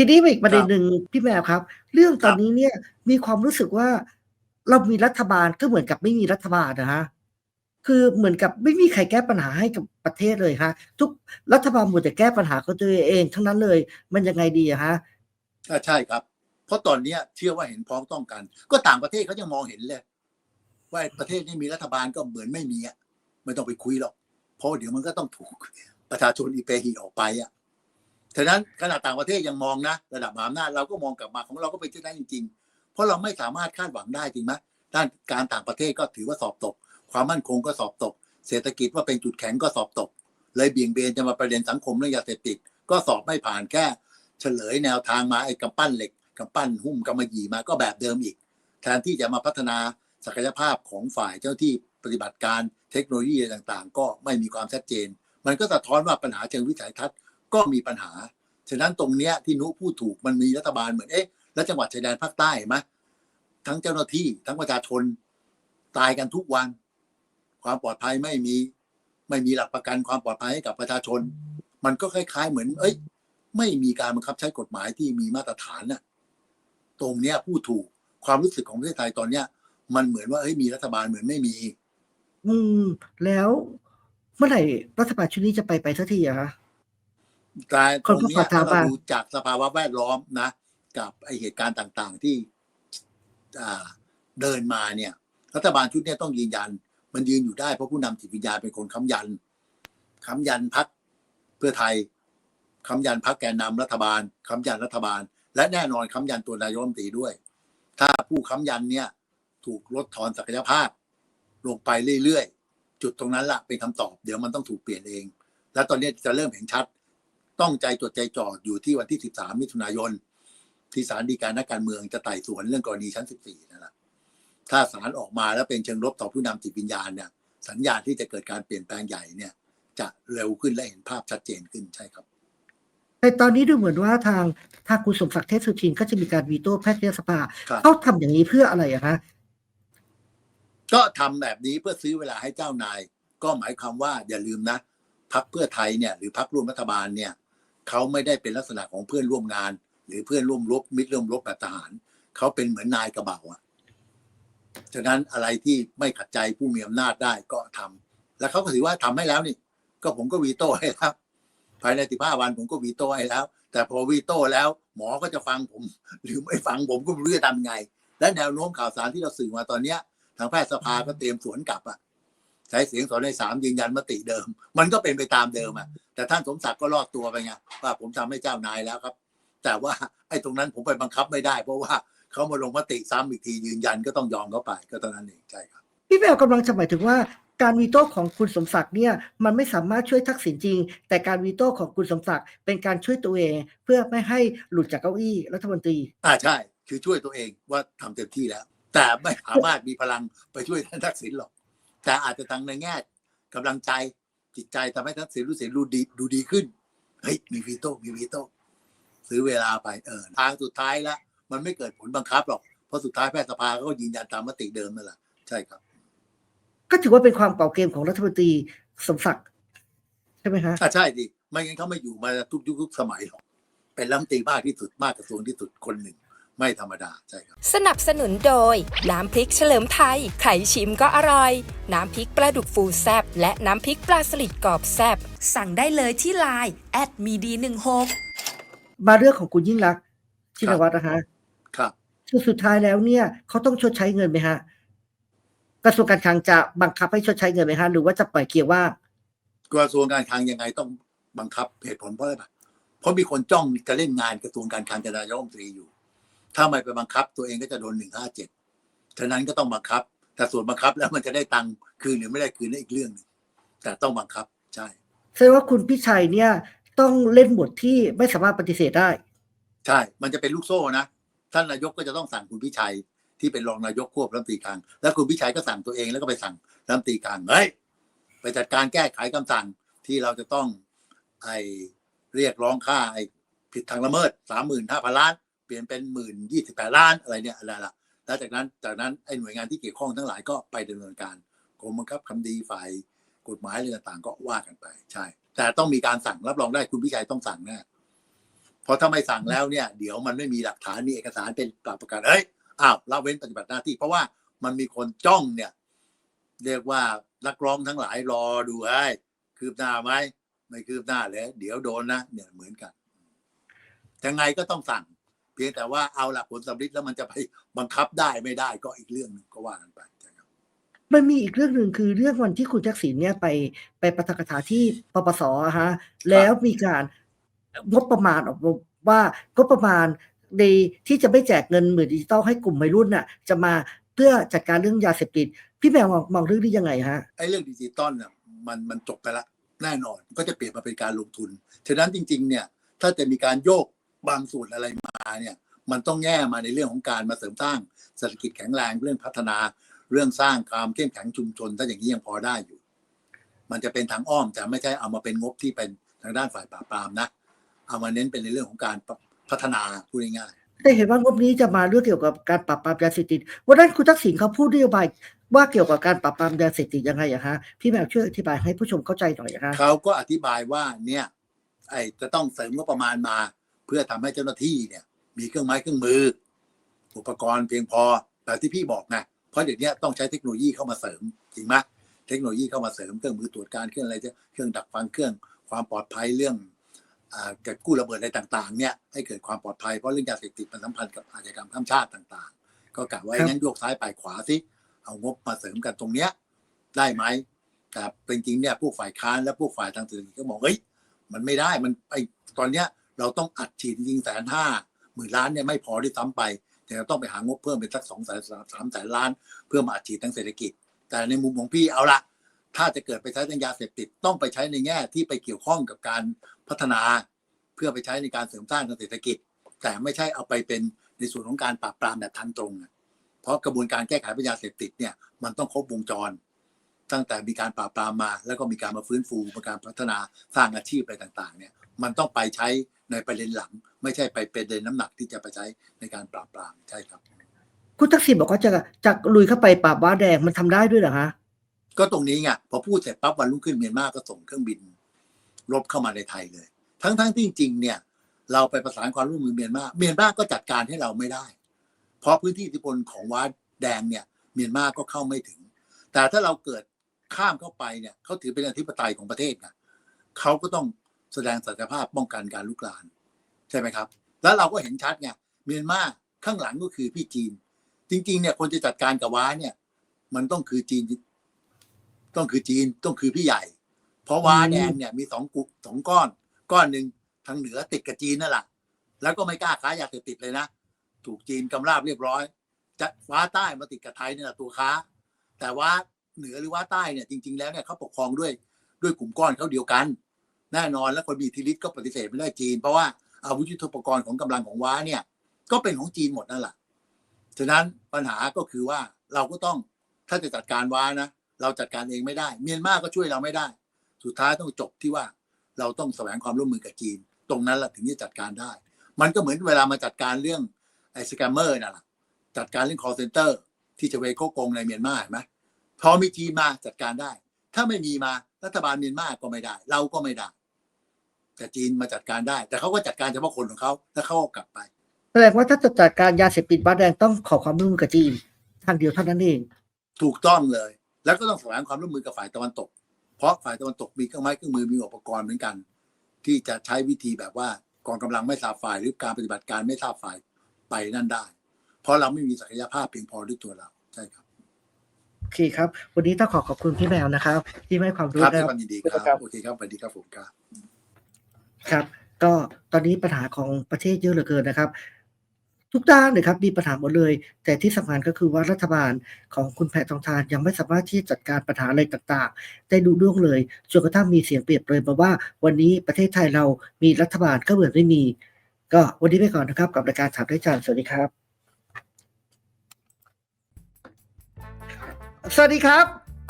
ทีนี้มีอีกประเด็นครับหนึ่งพี่แมวครับ เรื่องตอนนี้เนี่ยมีความรู้สึกว่าเรามีรัฐบาลก็เหมือนกับไม่มีรัฐบาลนะฮะคือเหมือนกับไม่มีใครแก้ปัญหาให้กับประเทศเลยฮะทุกรัฐบาลหมดแต่แก้ปัญหาของตัวเอง ทั้งนั้นเลย มันยังไงดีอะฮะอ่าใช่ครับ เพราะตอนเนี้ยเชื่อว่าเห็นพ้องต้องกัน ก็ต่างประเทศเขายังมองเห็นเลยว่าประเทศนี้มีรัฐบาลก็เหมือนไม่มีอะไม่ต้องไปคุยหรอกเพราะเดี๋ยวมันก็ต้องถูกประชาชนอีเปหีออกไปอะ ฉะนั้นขนาดต่างประเทศยังมองนะระดับมหาอำนาจเราก็มองกลับมาของเราก็เป็นเช่นนั้นจริง ๆ เพราะเราไม่สามารถคาดหวังได้จริงไหมด้านการต่างประเทศก็ถือว่าสอบตก ความมั่นคงก็สอบตก เศรษฐกิจว่าเป็นจุดแข็งก็สอบตก เลยเบี่ยงเบนจะมาประเด็นสังคมเรื่องยาเสพติดก็สอบไม่ผ่านแค่เฉลยแนวทางมาไอ้กำปั้นเหล็กกำปั้นหุ้มกำมะหยี่มาก็แบบเดิมอีก แทนที่จะมาพัฒนาศักยภาพของฝ่ายเจ้าที่ปฏิบัติการเทคโนโลยีต่างๆ ก็ไม่มีความชัดเจน มันก็สะท้อนว่าปัญหาเชิงวิสัยทัศน์ ก็มีปัญหา ฉะนั้นตรงเนี้ยที่นุพูดถูกมันมีรัฐบาลเหมือนเอ๊ะแล้วจังหวัดชายแดนภาคใต้ไหมทั้งเจ้าหน้าที่ทั้งประชาชนตายกันทุกวัน ความปลอดภัยไม่มีไม่มีหลักประกันความปลอดภัยให้กับประชาชน มันก็คล้าย ๆ เหมือน เอ้ย ไม่มีการบังคับใช้กฎหมายที่มีมาตรฐานน่ะ ตรงเนี้ยพูดถูกความรู้สึกของประเทศไทยตอนเนี้ย มันเหมือนว่าเฮ้ยมีรัฐบาลเหมือนไม่มี อืม แล้วเมื่อไหร่รัฐบาลชุดนี้จะไปไปสักทีอะฮะ แต่ตคนรงก็เนี้ขยอถาถ้ามเราว่าดูจากสภาวะแวดล้อมนะ กับไอเหตุการณ์ต่างๆที่อ่าเดินมาเนี่ย รัฐบาลชุดเนี้ยต้องยืนยัน มันยืนอยู่ได้เพราะผู้นำจิตวิญญาณเป็นคนค้ำยันค้ำยันพักเพื่อไทยค้ำยันพักแกนนำรัฐบาลค้ำยันรัฐบาล และแน่นอนค้ำยันตัวนายกรัฐมนตรีด้วย ถ้าผู้ค้ำยันเนี่ย ถูกลดทอนศักยภาพ ลงไปเรื่อยๆจุดตรงนั้นละเป็นคำตอบ เดี๋ยวมันต้องถูกเปลี่ยนเอง แล้วตอนนี้จะเริ่มเห็นชัด ต้องใจจดใจจ่ออยู่ที่วันที่ 13 มิถุนายน ที่ศาลฎีกานักการเมืองจะไต่สวนเรื่องกรณีชั้น 14 นั่นแหละถ้าศาลออกมาแล้วเป็นเชิงลบต่อผู้นำจิตวิญญาณเนี่ยสัญญาณที่จะเกิดการเปลี่ยนแปลงใหญ่เนี่ย จะเร็วขึ้นและเห็นภาพชัดเจนขึ้นใช่ครับแต่ตอนนี้ดูเหมือนว่าทางทางคุณสมศักดิ์เทพสุทินก็จะมีการวีโต้แพทยสภาครับเขาทำอย่างนี้เพื่ออะไรอะฮะก็ทำแบบนี้เพื่อซื้อเวลาให้เจ้านาย ก็หมายความว่าอย่าลืมนะพักเพื่อไทยเนี่ย หรือพักร่วมรัฐบาลเนี่ย เขาไม่ได้เป็นลักษณะของเพื่อนร่วมงาน หรือเพื่อนร่วมรบมิตรร่วมรบแบบทหาร เขาเป็นเหมือนนายกระเบาอะฉะนั้นอะไรที่ไม่ขัดใจผู้มีอำนาจได้ก็ทำแล้วเขาก็ถือว่าทำให้แล้วนี่ ก็ผมก็วีโต้ให้แล้วภายในสิบห้าวันผมก็วีโต้ให้แล้ว แต่พอวีโต้แล้ว หมอก็จะฟังผม หรือไม่ฟังผมก็ไม่รู้จะทำไง และแนวโน้มข่าวสารที่เราสื่อมาตอนเนี้ย ทางแพทยสภาก็เตรียมสวนกลับอะ ใช้เสียงสองในสามยืนยันมติเดิม มันก็เป็นไปตามเดิมอะแต่ท่านสมศักดิ์ก็รอดตัวไปไงว่าผมทำให้เจ้านายแล้วครับ แต่ว่าไอ้ตรงนั้นผมไปบังคับไม่ได้ เพราะว่าเขามาลงมติซ้ำอีกทียืนยันก็ต้องยอมเขาไป ก็เท่านั้นเองใช่ครับพี่แววกำลังจะหมายถึงว่าการวีโต้ของคุณสมศักดิ์เนี่ยมันไม่สามารถช่วยทักษิณจริง แต่การวีโต้ของคุณสมศักดิ์เป็นการช่วยตัวเอง เพื่อไม่ให้หลุดจากเก้าอี้รัฐมนตรี อ่าใช่ คือช่วยตัวเองว่าทำเต็มที่แล้ว แต่ไม่สามารถมีพลังไปช่วยท่านทักษิณหรอก แต่อาจจะทางในแง่กำลังใจจิตใจทำให้ทักษิณรู้สึกดูดีดูดีขึ้นเฮ้ยมีวีโต้มีวีโต้ซื้อเวลาไปเออทางสุดท้ายแล้วมันไม่เกิดผลบังคับหรอกเพราะสุดท้ายแพทยสภาก็ยืนยันตามมติเดิมนั่นแหละใช่ครับ ก็ถือว่าเป็นความเก่าเกมของรัฐมนตรีสมศักดิ์ใช่ไหมฮะอ่าใช่ดิไม่งั้นเขาไม่อยู่มาทุกยุคทุกสมัยหรอกเป็นรัฐมนตรีมากที่สุดมากกระทรวงที่สุดคนหนึ่ง ไม่ธรรมดาใช่ครับ สนับสนุนโดย น้ำพริกเฉลิมไทยใครชิมก็อร่อย น้ำพริกปลาดุกฟูแซบและน้ำพริกปลาสลิดกรอบแซบสั่งได้เลยที่ไลน์แอดมีดีหนึ่งหกมาเรื่องของคุณยิ่งรักษณ์ชินวัตรนะฮะครับ คือสุดท้ายแล้วเนี่ยเขาต้องชดใช้เงินไหมฮะกระทรวงการคลังจะบังคับให้ชดใช้เงินไหมฮะหรือว่าจะปล่อยเกียร์ว่างกระทรวงการคลังยังไงต้องบังคับเหตุผลเพราะอะไรปะเพราะมีคนจ้องจะเล่นงานกระทรวงการคลังกับนายกรัฐมนตรีอยู่ ถ้าไม่ไปบังคับ ตัวเองก็จะโดนหนึ่งห้าเจ็ดฉะนั้นก็ต้องบังคับ แต่ส่วนบังคับแล้วมันจะได้ตังค์คืนหรือไม่ได้คืนนั่นอีกเรื่องหนึ่งแต่ต้องบังคับใช่แสดงว่าคุณพิชัยเนี่ย ต้องเล่นบทที่ไม่สามารถปฏิเสธได้ ใช่ มันจะเป็นลูกโซ่นะท่านนายกก็จะต้องสั่งคุณพิชัยที่เป็นรองนายกควบรัฐมนตรีคลังแล้วคุณพิชัยก็สั่งตัวเองแล้วก็ไปสั่งรัฐมนตรีคลังเฮ้ยไปจัดการแก้ไขคำสั่งที่เราจะต้องไอเรียกร้องค่าไอผิดทางละเมิดสามหมื่นห้าพันล้าน เปลี่ยนเป็นหมื่นยี่สิบแปดล้านอะไรเนี่ยอะไรล่ะแล้วจากนั้นจากนั้นไอ้หน่วยงานที่เกี่ยวข้องทั้งหลายก็ไปดำเนินการกรมบังคับคำดีฝ่ายกฎหมายอะไรต่างๆ ก็ว่ากันไปใช่ แต่ต้องมีการสั่งรับรองได้คุณพิชัยต้องสั่งแน่เพราะถ้าไม่สั่งแล้วเนี่ย เดี๋ยวมันไม่มีหลักฐานมีเอกสารเป็นหลักประกันเฮ้ยอ้าวละเว้นปฏิบัติหน้าที่ เพราะว่ามันมีคนจ้องเนี่ย เรียกว่านักร้องทั้งหลายรอดูไอ้คืบหน้าไหมไม่คืบหน้าเลยเดี๋ยวโดนนะเนี่ยเหมือนกันยังไงก็ต้องสั่ง พียงแต่ว่าเอาหลักผลสำลิดแล้วมันจะไปบังคับได้ไม่ได้ก็อีกเรื่องหนึงก็ว่ากันไปนะครับมันมีอีกเรื่องหนึ่งคือเรื่องวันที่คุณทักษิณเนี่ยไปไปปาฐกถาที่ปปสอะฮะแล้วมีการงบประมาณออกมาว่างบประมาณในที่จะไม่แจกเงินหมื่นดิจิตอลให้กลุ่มวัยรุ่นน่ะ จะมาเพื่อจัดการเรื่องยาเสพติด พี่แมวมองมองเรื่องนี้ยังไงฮะไอ้เรื่องดิจิตอลเนี่ยมันมันจบไปละแน่นอนก็จะเปลี่ยนมาเป็นการลงทุนฉะนั้นจริง ๆ เนี่ย ถ้าจะมีการโยก บางส่วนอะไรมาเนี่ย มันต้องแง่มาในเรื่องของการมาเสริมสร้างเศรษฐกิจแข็งแรงเรื่องพัฒนาเรื่องสร้างความเข้มแข็งชุมชน ถ้าอย่างนี้ยังพอได้อยู่ มันจะเป็นทางอ้อมแต่ไม่ใช่เอามาเป็นงบที่เป็นทางด้านฝ่ายปราบปรามนะเอามาเน้นเป็นในเรื่องของการพัฒนาพูดง่ายๆได้เห็นว่างบนี้จะมาเรื่องเกี่ยวกับการปราบปรามยาเสพติดวันนั้นคุณทักษิณเขาพูดนโยบายว่าเกี่ยวกับการปราบปรามยาเสพติดยังไงอะฮะพี่แมวช่วยอธิบายให้ผู้ชมเข้าใจหน่อยอะฮะเขาก็อธิบายว่าเนี่ยไอ้จะต้องเสริมงบประมาณมา เพื่อทำให้เจ้าหน้าที่เนี่ย มีเครื่องไม้เครื่องมือ อุปกรณ์เพียงพอแต่ที่พี่บอกนะเพราะเดี๋ยวนี้ต้องใช้เทคโนโลยีเข้ามาเสริมจริงไหมเทคโนโลยีเข้ามาเสริมเครื่องมือตรวจการเครื่องอะไรจะเครื่องดักฟังเครื่องความปลอดภัยเรื่องอ่าเกิดกู้ระเบิดอะไรต่างๆเนี่ยให้เกิดความปลอดภัยเพราะเรื่องยาเสพติดมันสัมพันธ์กับอาชญากรรมข้ามชาติต่างๆ ก็กะว่าครับงั้นโยกซ้ายไปขวาสิเอางบมาเสริมกันตรงเนี้ยได้ไหมแต่จริงๆเนี่ยพวกฝ่ายค้านและพวกฝ่ายทางเศรษฐกิจก็บอกเฮ้ยมันไม่ได้มันไอตอนเนี้ย เราต้องอัดฉีดจริงแสนห้าหมื่นล้านเนี่ยไม่พอที่ซ้ำไป แต่เราต้องไปหางบเพิ่มเป็นสักสองแสนสามแสนล้าน เพื่อมาอัดฉีดทางเศรษฐกิจ แต่ในมุมของพี่เอาละถ้าจะเกิดไปใช้ทางยาเสพติดต้องไปใช้ในแง่ที่ไปเกี่ยวข้องกับการพัฒนาเพื่อไปใช้ในการเสริมสร้างทางเศรษฐกิจ แต่ไม่ใช่เอาไปเป็นในส่วนของการปราบปรามแบบทางตรง เพราะกระบวนการแก้ไขปัญหาเสพติดเนี่ยมันต้องครบวงจร ตั้งแต่มีการปราบปรามมา แล้วก็มีการมาฟื้นฟูมีการพัฒนาสร้างอาชีพอะไรต่างๆเนี่ยมันต้องไปใช้ในประเด็นหลัง ไม่ใช่ไปเป็นประเด็นน้ำหนักที่จะไปใช้ในการปราบปรามใช่ครับ คุณทักษิณบอกว่าจะจะลุยเข้าไปปราบบ้าแดงมันทำได้ด้วยเหรอฮะก็ตรงนี้ไงพอพูดเสร็จปั๊บวันรุ่งขึ้นเมียนมาก็ส่งเครื่องบิน รบเข้ามาในไทยเลย ทั้งๆที่จริงๆเนี่ยเราไปประสานความร่วมมือเมียนมาเมียนมาก็จัดการให้เราไม่ได้ เพราะพื้นที่อิทธิพลของวัดแดงเนี่ยเมียนมาก็เข้าไม่ถึง แต่ถ้าเราเกิด ข้ามเข้าไปเนี่ยเขาถือเป็นอธิปไตยของประเทศไงเขาก็ต้องแสดงศักยภาพป้องกันการลุกลานใช่ไหมครับ แล้วเราก็เห็นชัดไงเมียนมาข้างหลังก็คือพี่จีน จริง ๆ เนี่ยคนจะจัดการกับว้าเนี่ย มันต้องคือจีน ต้องคือจีนต้องคือพี่ใหญ่ เพราะว้าแดงเนี่ยมีสองกุสองก้อน ก้อนหนึ่งทางเหนือติดกับจีนนั่นแหละแล้วก็ไม่กล้าค้ายาเสพติดเลยนะถูกจีนกำราบเรียบร้อย จะว้าใต้มาติดกับไทยเนี่ยแหละตัวค้า แต่ว่า เหนือหรือว่าใต้เนี่ยจริง ๆแล้วเนี่ยเขาปกครองด้วยด้วยกลุ่มก้อนเขาเดียวกัน แน่นอนแล้วคนมีอิทธิฤทธิ์ก็ปฏิเสธไม่ได้จีน เพราะว่าอาวุธยุทโธปกรณ์ของกำลังของว้าเนี่ยก็เป็นของจีนหมดนั่นแหละฉะนั้นปัญหาก็คือว่าเราก็ต้องถ้าจะจัดการว้านะเราจัดการเองไม่ได้ เมียนมาก็ช่วยเราไม่ได้ สุดท้ายต้องจบที่ว่าเราต้องแสวงความร่วมมือกับจีน ตรงนั้นแหละถึงจะจัดการได้ มันก็เหมือนเวลามาจัดการเรื่องไอ้สแกมเมอร์นั่นแหละจัดการเรื่อง call center ที่จะไปโกงในเมียนมาเห็นไหม พอมีจีนมาจัดการได้ ถ้าไม่มีมารัฐบาลเมียนมาก็ไม่ได้ เราก็ไม่ได้ แต่จีนมาจัดการได้ แต่เขาก็จัดการเฉพาะคนของเขาแล้วเขาก็กลับไปแสดงว่าถ้าจะจัดการยาเสพติดบ้าแดงต้องขอความร่วมมือกับจีนทางเดียวเท่านั้นเอง ถูกต้องเลย แล้วก็ต้องแสวงความร่วมมือกับฝ่ายตะวันตก เพราะฝ่ายตะวันตกมีเครื่องไม้เครื่องมือมีอุปกรณ์เหมือนกัน ที่จะใช้วิธีแบบว่ากองกำลังไม่ทราบฝ่ายหรือการปฏิบัติการไม่ทราบฝ่ายไปนั่นได้ เพราะเราไม่มีศักยภาพเพียงพอด้วยตัวเราใช่ครับโอเคครับ วันนี้ต้องขอขอบคุณพี่แมวนะครับ ที่ให้ความรู้ครับนะด้วยคครับวามยินดีคครัรับบโอเคครับสวัสดีครับผมครับครับ ก็ตอนนี้ปัญหาของประเทศเยอะเหลือเกินนะครับ ทุกด้านเลยครับมีปัญหาหมดเลย แต่ที่สำคัญก็คือว่ารัฐบาลของคุณแพทองทานยังไม่สามารถที่จะจัดการปัญหาอะไรต่างๆ ได้ดูเรื่องเลยจนกระทั่งมีเสียงเปรียบเลยมาว่า วันนี้ประเทศไทยเรามีรัฐบาลก็เหมือนไม่มี ก็วันนี้ไปก่อนนะครับกับรายการถามได้จานสวัสดีครับ สวัสดีครับ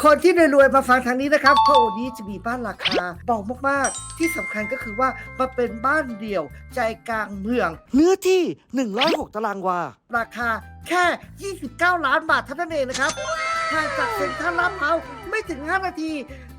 คนที่รวยๆมาฟังทางนี้นะครับเพราะวันนี้จะมีบ้านราคาเบามากๆ ที่สำคัญก็คือว่ามาเป็นบ้านเดี่ยวใจกลางเมือง เนื้อที่ 106 ตารางวา ราคาแค่ 29 ล้านบาทเท่านั้นเองนะครับห่างจากเซ็นทรัลลาดพร้าว ไม่ถึง 5 นาที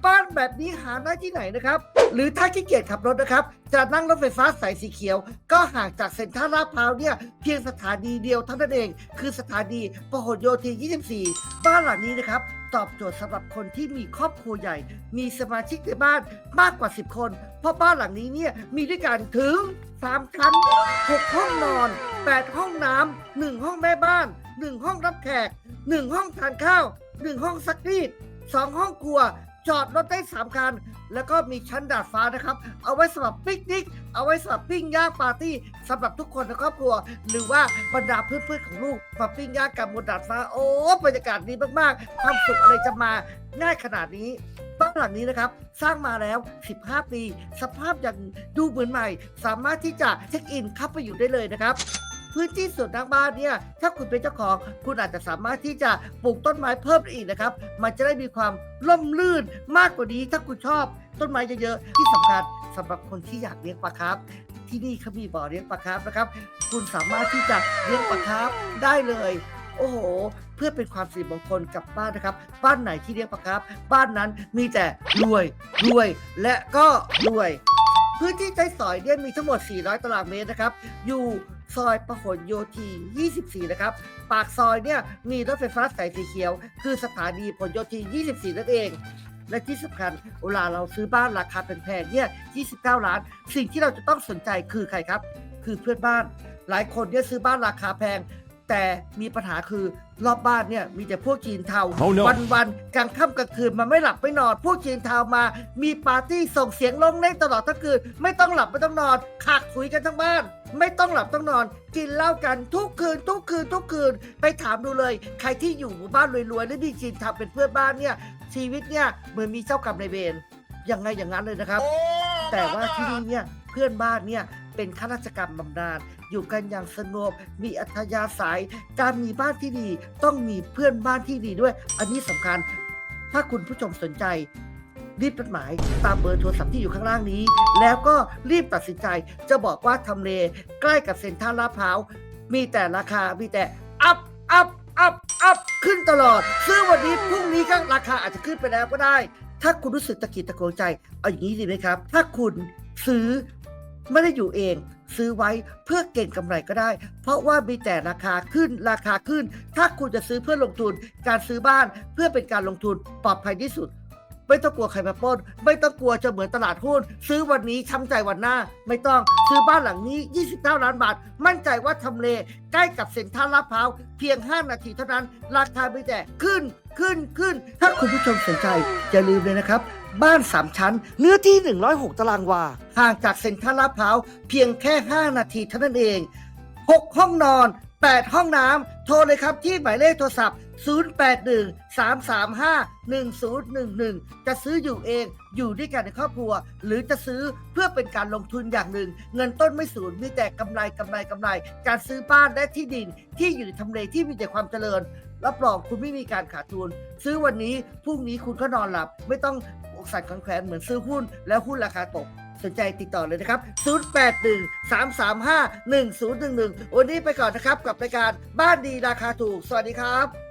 บ้านแบบนี้หาได้ที่ไหนนะครับ หรือถ้าขี้เกียจขับรถนะครับ จะนั่งรถไฟฟ้าสายสีเขียว ก็ห่างจากเซ็นทรัลลาดพร้าวเนี่ย เพียงสถานีเดียวเท่านั้นเอง คือสถานีพหลโยธิน 24 บ้านหลังนี้นะครับตอบโจทย์สำหรับคนที่มีครอบครัวใหญ่ มีสมาชิกในบ้านมากกว่า 10 คน เพราะบ้านหลังนี้เนี่ยมีด้วยกันถึง 3 ชั้น 6 ห้องนอน 8 ห้องน้ำ 1 ห้องแม่บ้าน 1 ห้องรับแขก 1 ห้องทานข้าว 1 ห้องซักรีด 2ห้องครัว จอดรถได้3คัน แล้วก็มีชั้นดาดฟ้านะครับ เอาไว้สำหรับปิกนิก เอาไว้สำหรับปิ้งย่างปาร์ตี้สำหรับทุกคนในครอบครัว หรือว่าบรรดาเพื่อนๆของลูกมาปิ้งย่างกับบนดาดฟ้า โอ้บรรยากาศดีมากๆ ความสุขอะไรจะมาง่ายขนาดนี้บ้านหลังนี้นะครับสร้างมาแล้ว 15 ปี สภาพยังดูเหมือนใหม่ สามารถที่จะเช็คอินเข้าไปอยู่ได้เลยนะครับ พื้นที่ส่วนทางบ้านเนี่ยถ้าคุณเป็นเจ้าของ คุณอาจจะสามารถที่จะปลูกต้นไม้เพิ่มได้อีกนะครับ มันจะได้มีความร่มรื่นมากกว่านี้ ถ้าคุณชอบต้นไม้เยอะๆที่สำคัญสำหรับคนที่อยากเลี้ยงปลาครับ ที่นี่เขามีบ่อเลี้ยงปลาครับนะครับ คุณสามารถที่จะเลี้ยงปลาครับได้เลย โอ้โห เพื่อเป็นความสิริมงคลกับบ้านนะครับ บ้านไหนที่เลี้ยงปลาครับ บ้านนั้นมีแต่รวยรวยและก็รวย พื้นที่ใช้สอยเนี่ยมีทั้งหมด 400 ตารางเมตรนะครับ อยู่ ซอยประหลโยธี 24 นะครับ ปากซอยเนี่ยมีรถไฟฟ้าสายสีเขียว คือสถานีผลโยธี 24 นั่นเองและที่สำคัญเวลาเราซื้อบ้านราคาแพงๆเนี่ย 29 ล้าน สิ่งที่เราจะต้องสนใจคือใครครับ คือเพื่อนบ้าน หลายคนเนี่ยซื้อบ้านราคาแพง แต่มีปัญหาคือรอบบ้านเนี่ยมีแต่พวกจีนเทา Oh no วันวันๆกลางค่ำกลางคืนมันไม่หลับไม่นอน พวกจีนเทามา มีปาร์ตี้ส่งเสียงร้องเล่นตลอดทั้งคืนไม่ต้องหลับไม่ต้องนอนขากคุยกันทั้งบ้าน ไม่ต้องหลับต้องนอน กินเหล้ากันทุกคืน ทุกคืน ทุกคืน ไปถามดูเลย ใครที่อยู่หมู่บ้านรวยๆและมีจีนเทาเป็นเพื่อนบ้านเนี่ย ชีวิตเนี่ยเหมือนมีเจ้ากรรมนายเวรยังไงอย่างนั้นเลยนะครับ แต่ว่าที่นี่เนี่ยเพื่อนบ้านเนี่ย เป็นข้าราชการบำนาญอยู่กันอย่างสงบมีอัธยาศัย การมีบ้านที่ดี ต้องมีเพื่อนบ้านที่ดีด้วย อันนี้สำคัญ ถ้าคุณผู้ชมสนใจ รีบจดหมายตามเบอร์โทรศัพท์ที่อยู่ข้างล่างนี้ แล้วก็รีบตัดสินใจ จะบอกว่าทำเลใกล้กับเซ็นทรัลลาดพร้าวมีแต่ราคามีแต่อัพอัพอัพอัพขึ้นตลอด ซื้อวันนี้พรุ่งนี้ก็ราคาอาจจะขึ้นไปแล้วก็ได้ ถ้าคุณรู้สึกตะกิดตะโกนใจ เอาอย่างนี้ดีไหมครับ ถ้าคุณซื้อ ไม่ได้อยู่เอง ซื้อไว้เพื่อเก่งกำไรก็ได้ เพราะว่ามีแต่ราคาขึ้นราคาขึ้น ถ้าคุณจะซื้อเพื่อลงทุน การซื้อบ้านเพื่อเป็นการลงทุนปลอดภัยที่สุด ไม่ต้องกลัวใครมาปล้น ไม่ต้องกลัวจะเหมือนตลาดหุ้น ซื้อวันนี้ช้ำใจวันหน้า ไม่ต้องซื้อบ้านหลังนี้ 29 ล้านบาท มั่นใจว่าทำเล ใกล้กับเซ็นทรัลลาดพร้าว เพียง 5 นาทีเท่านั้น ราคาไม่แต่ขึ้นขึ้นขึ้น ถ้าคุณผู้ชมสนใจอย่าลืมเลยนะครับ บ้าน 3 ชั้น เนื้อที่ 106 ตารางวา ห่างจากเซ็นทรัลลาดพร้าวเพียงแค่ 5 นาทีเท่านั้นเอง 6 ห้องนอน 8 ห้องน้ำโทรเลยครับที่หมายเลขโทรศัพท์ 081 335 1011 จะซื้ออยู่เองอยู่ด้วยกันในครอบครัว หรือจะซื้อเพื่อเป็นการลงทุนอย่างหนึ่ง เงินต้นไม่สูญมีแต่กำไรกำไรกำไร การซื้อบ้านและที่ดินที่อยู่ในทำเลที่มีแต่ความเจริญ รับรองคุณไม่มีการขาดทุน ซื้อวันนี้พรุ่งนี้คุณก็นอนหลับ ไม่ต้องอกสั่นขวัญแขวนเหมือนซื้อหุ้น แล้วหุ้นราคาตกสนใจติดต่อเลยนะครับ 081 335 1011 วันนี้ไปก่อนนะครับกับรายการบ้านดีราคาถูก สวัสดีครับ